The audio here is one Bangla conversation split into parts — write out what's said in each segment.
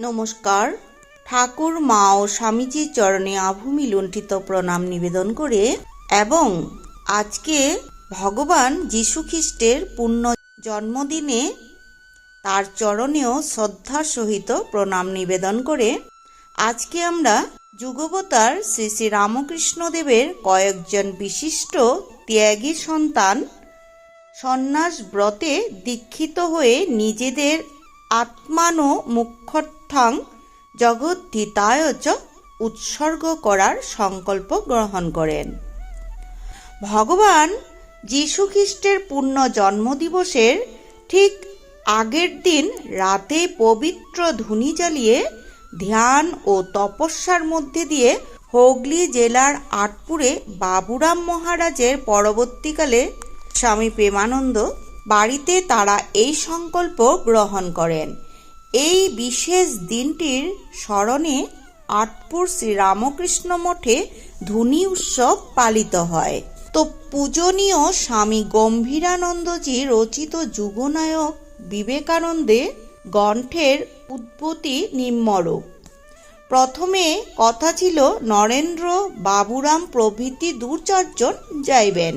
নমস্কার। ঠাকুর, মা ও স্বামীজির চরণে আভূমি লুণ্ঠিত প্রণাম নিবেদন করে এবং আজকে ভগবান যীশুখ্রিস্টের পূর্ণ জন্মদিনে তার চরণেও শ্রদ্ধার সহিত প্রণাম নিবেদন করে আজকে আমরা যুগবতার শ্রী শ্রী রামকৃষ্ণদেবের কয়েকজন বিশিষ্ট ত্যাগী সন্তান সন্ন্যাস ব্রতে দীক্ষিত হয়ে নিজেদের আত্মানো মুখ্যর্থাং জগদ্ধিতায় উৎসর্গ করার সংকল্প গ্রহণ করেন। ভগবান যীশুখ্রিস্টের পূর্ণ জন্মদিবসের ঠিক আগের দিন রাতে পবিত্র ধুনি জ্বালিয়ে ধ্যান ও তপস্যার মধ্যে দিয়ে হুগলি জেলার আটপুরে বাবুরাম মহারাজের পরবর্তীকালে স্বামী প্রেমানন্দ বাড়িতে তারা এই সংকল্প গ্রহণ করেন। এই বিশেষ দিনটির স্মরণে আটপুর শ্রীরামকৃষ্ণ মঠে ধুনি উৎসব পালিত হয়। তো পূজনীয় স্বামী গম্ভীরানন্দজি রচিত যুগনায়ক বিবেকানন্দে গ্রন্থের উদ্ভূতি নিম্নরূপ। প্রথমে কথা ছিল, নরেন্দ্র বাবুরাম প্রভৃতি দু চারজন যাইবেন।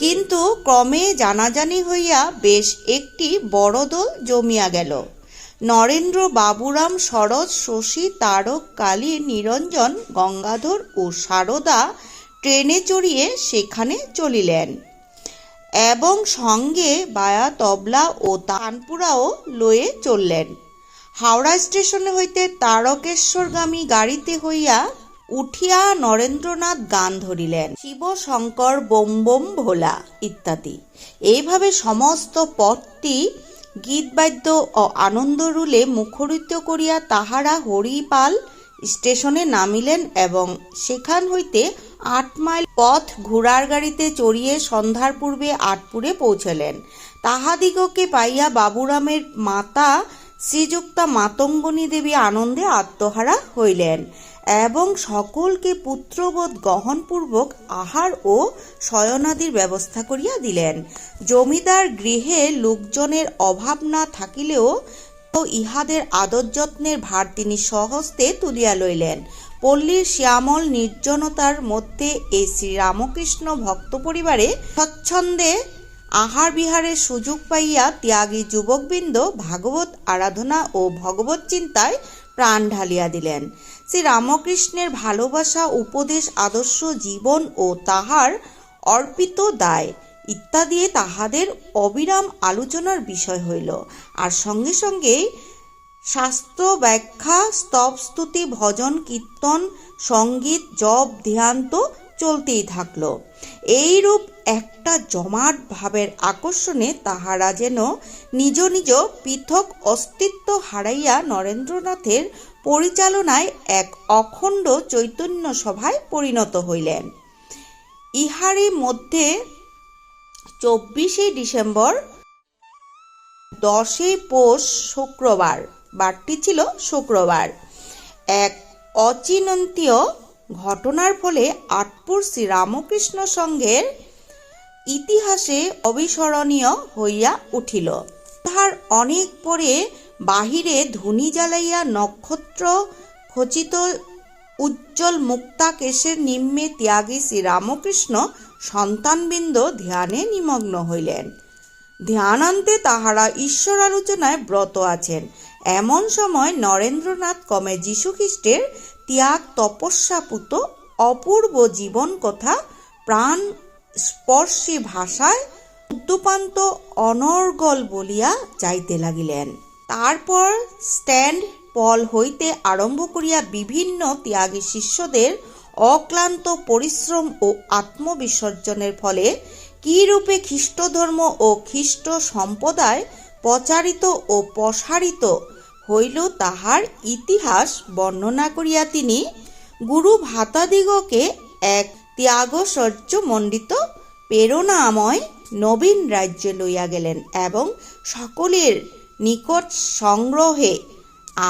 কিন্তু ক্রমে জানাজানি হইয়া বেশ একটি বড় দল জমিয়া গেল। নরেন্দ্র বাবুরাম শরৎ শশী তারক কালী নিরঞ্জন গঙ্গাধর ও সারদা ট্রেনে চড়িয়ে সেখানে চলিলেন। এবং সঙ্গে বায়া তবলা ও তানপুরাও লয়ে চললেন। হাওড়া স্টেশন হইতে তারকেশ্বরগামী গাড়িতে হইয়া উঠিয়া নরেন্দ্রনাথ গান ধরিলেন। শিব শঙ্কর বোম বোম ভোলা ইত্যাদি। এইভাবে সমস্ত পথটি গীতবাদ্য ও আনন্দরুলে মুখরিত করিয়া তাহারা হরিপাল স্টেশনে নামিলেন এবং সেখান হইতে আট মাইল পথ ঘোড়ার গাড়িতে চড়িয়ে সন্ধ্যার পূর্বে আটপুরে পৌঁছলেন। তাহাদিগকে পাইয়া বাবুরামের মাতা শ্রীযুক্তা মাতঙ্গনী দেবী আনন্দে আত্মহারা হইলেন এবং সকলকে পুত্রবোধ গহনপূর্বক আহার ও শয়নাদির ব্যবস্থা করিয়া দিলেন। জমিদার গৃহে লোকজনের অভাব না থাকিলেও তো ইহাদের আদর যত্নের ভার তিনি সহস্তে তুলিয়া লইলেন। পল্লীর শ্যামল নির্জনতার মধ্যে এই শ্রীরামকৃষ্ণ ভক্ত পরিবারে স্বচ্ছন্দে আহার বিহারের সুযোগ পাইয়া ত্যাগী যুবকবৃন্দ ভাগবত আরাধনা ও ভগবত চিন্তায় প্রাণ ঢালিয়া দিলেন। শ্রী রামকৃষ্ণের ভালোবাসা, উপদেশ, আদর্শ, জীবন ও তাহার অর্পিত দায় ইত্যাদি তাহাদের অবিরাম আলোচনার বিষয় হইল। আর সঙ্গে সঙ্গে শাস্ত্র ব্যাখ্যা, স্তব স্তুতি, ভজন, কীর্তন, সংগীত, জপ, ধ্যান তো চলতেই থাকল। এইরূপ একটা জমাট ভাবের আকর্ষণে তাহারা যেন নিজ নিজ পৃথক অস্তিত্ব হারাইয়া নরেন্দ্রনাথের পরিচালনায় এক অখণ্ড চৈতন্য সভায় পরিণত হইলেন। ইহারই মধ্যে চব্বিশে ডিসেম্বর, দশই পৌষ শুক্রবার, বারটি ছিল শুক্রবার। এক অচিনন্তীয় ঘটনার ফলে আটপুর শ্রীরামকৃষ্ণ সংঘের ইতিহাসে অবিস্মরণীয় হইয়া উঠিল। তাহার অনেক পরে বাহিরে ধুনি জ্বালাইয়া নক্ষত্র খচিত উজ্জ্বল মুক্তা কেশের নিম্নে ত্যাগী শ্রীরামকৃষ্ণ সন্তানবৃন্দ ধ্যানে নিমগ্ন হইলেন। ধ্যানান্তে তাহারা ঈশ্বর আলোচনায় ব্রত আছেন। এমন সময় নরেন্দ্রনাথ কমে যীশুখ্রিস্টের ত্যাগ তপস্যাপুত অপূর্ব জীবন কথা প্রাণ স্পর্শী ভাষায় উদ্যপান্ত অনর্গল বলিয়া যাইতে লাগিলেন। তারপর স্ট্যান্ড পল হইতে আরম্ভ করিয়া বিভিন্ন ত্যাগী শিষ্যদের অক্লান্ত পরিশ্রম ও আত্মবিসর্জনের ফলে কি রূপে খ্রিস্ট ধর্ম ও খ্রিস্ট সম্প্রদায় প্রচারিত ও প্রসারিত হইল তাহার ইতিহাস বর্ণনা করিয়া তিনি গুরু ভাতাদিগকে এক ত্যাগসর্য মণ্ডিত প্রেরণাময় নবীন রাজ্যে লইয়া গেলেন এবং সকলের নিকট সংগ্রহে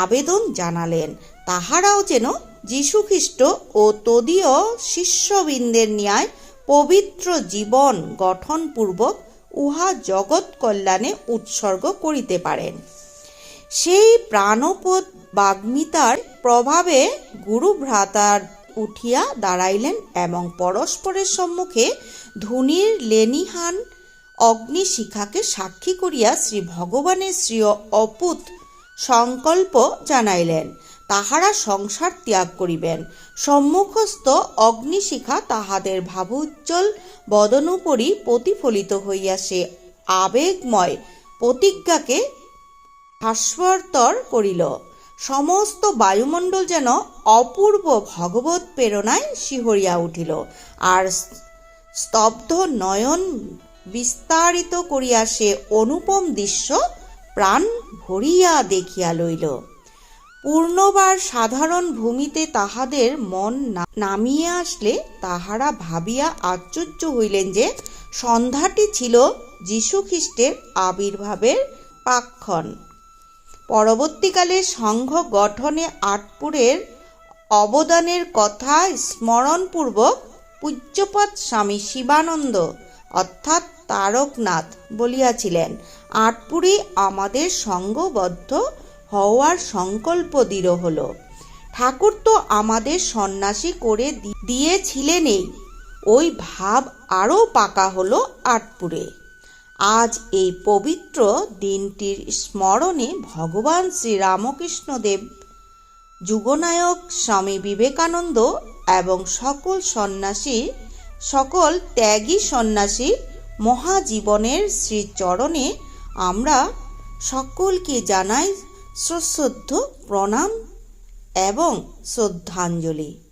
আবেদন জানালেন। তাহারাও যেন যীশুখ্রিস্ট ও তদীয় শিষ্যবৃন্দের ন্যায় পবিত্র জীবন গঠনপূর্বক উহা জগৎ কল্যাণে উৎসর্গ করিতে পারেন। সেই প্রাণপদ বাগ্মিতার প্রভাবে গুরু ভ্রাতার উঠিয়া দাঁড়াইলেন এবং পরস্পরের সম্মুখে ধুনির লেনিহান অগ্নিশিখাকে সাক্ষী করিয়া শ্রী ভগবানের শ্রী অপুত সংকল্প জানাইলেন, তাহারা সংসার ত্যাগ করিবেন। সম্মুখস্থ অগ্নিশিখা তাহাদের ভাবোজ্জ্বল বদনুপরি প্রতিফলিত হইয়া সে আবেগময় প্রতিজ্ঞাকে হাস্যর্তর করিল। সমস্ত বায়ুমণ্ডল যেন অপূর্ব ভগবত প্রেরণায় শিহরিয়া উঠিল, আর স্তব্ধ নয়ন বিস্তারিত করিয়া সে অনুপম দৃশ্য প্রাণ ভরিয়া দেখিয়া লইল। পূর্ণবার সাধারণ ভূমিতে তাহাদের মন নামিয়া আসলে তাহারা ভাবিয়া আশ্চর্য হইলেন যে, সন্ধ্যাটি ছিল যীশুখ্রিস্টের আবির্ভাবের পাক্ষণ। পরবর্তীকালে সংঘ গঠনে আটপুরের অবদানের কথা স্মরণপূর্বক পূজ্যপাত স্বামী শিবানন্দ, অর্থাৎ তারকনাথ বলিয়াছিলেন আটপুরে আমাদের সঙ্গবদ্ধ হওয়ার সংকল্প দৃঢ় হলো। ঠাকুর তো আমাদের সন্ন্যাসী করে দিয়েছিলেনই। ওই ভাব আরও পাকা হলো আটপুরে। আজ এই পবিত্র দিনটির স্মরণে ভগবান শ্রীরামকৃষ্ণদেব, যুগনায়ক স্বামী বিবেকানন্দ এবং সকল সন্ন্যাসী, সকল ত্যাগী সন্ন্যাসী মহাজীবনের শ্রীচরণে আমরা সকলকে জানাই সশ্রদ্ধ প্রণাম এবং শ্রদ্ধাঞ্জলি।